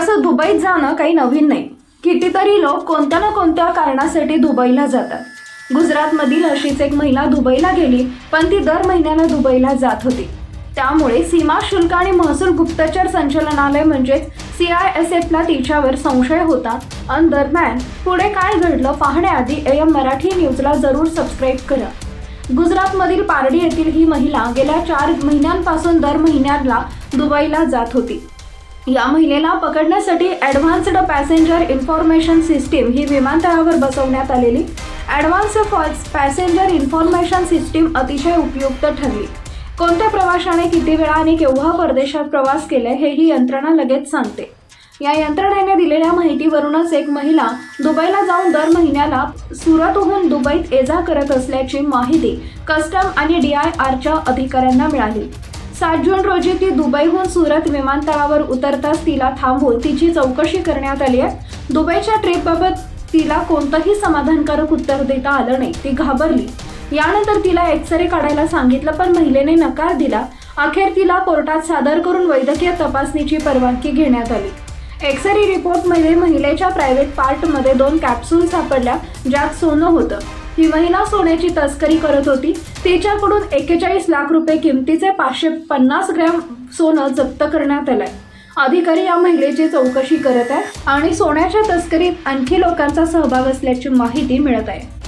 तसं दुबईत जाणं काही नवीन नाही. कितीतरी लोक कोणत्या ना कोणत्या कारणासाठी दुबईला जातात. गुजरातमधील अशीच एक महिला दुबईला गेली पण ती दर महिन्याला दुबईला जात होती. त्यामुळे सीमा शुल्क आणि महसूल गुप्तचर संचलनालय म्हणजेच सी आय एस एफला तिच्यावर संशय होता. अन दरम्यान पुढे काय घडलं पाहण्याआधी ए एम मराठी न्यूजला जरूर सबस्क्राईब करा. गुजरातमधील पारडी येथील ही महिला गेल्या चार महिन्यांपासून दर महिन्याला दुबईला जात होती. या महिलेला पकडण्यासाठी ॲडव्हान्स्ड पॅसेंजर इन्फॉर्मेशन सिस्टीम ही विमानतळावर बसवण्यात आलेली. Advance falls passenger information system अतिशय उपयुक्त ठरली. कोणत्या प्रवाशाने किती वेळा आणि केव्हा परदेशात प्रवास केलाय हे ही यंत्रणा लगेच सांगते. या यंत्रणेने दिलेल्या माहितीवरूनच एक महिला दुबईला जाऊन दर महिन्याला सुरतहून दुबईत ये जा करत असल्याची माहिती कस्टम आणि डी आय आरच्या अधिकाऱ्यांना मिळाली. सात जून रोजी ती दुबईहून सुरत विमानतळावर उतरताच तिला थांबवून तिची चौकशी करण्यात आली आहे. दुबईच्या ट्रिपबाबत तिला कोणतंही समाधानकारक उत्तर देता आलं नाही. ती घाबरली. यानंतर तिला एक्सरे काढायला सांगितलं पण महिलेने नकार दिला. अखेर तिला कोर्टात सादर करून वैद्यकीय तपासणीची परवानगी घेण्यात आली. एक्सरे रिपोर्टमध्ये महिलेच्या प्रायव्हेट पार्टमध्ये दोन कॅप्सूल सापडल्या ज्यात सोनं होतं. ही महिला सोन्याची तस्करी करत होती. तिच्याकडून एक्केचाळीस लाख रुपये किमतीचे पाचशे पन्नास ग्रॅम सोनं जप्त करण्यात आलंय. अधिकारी या महिलेची चौकशी करत आहे आणि सोन्याच्या तस्करीत आणखी लोकांचा सहभाग असल्याची माहिती मिळत आहे.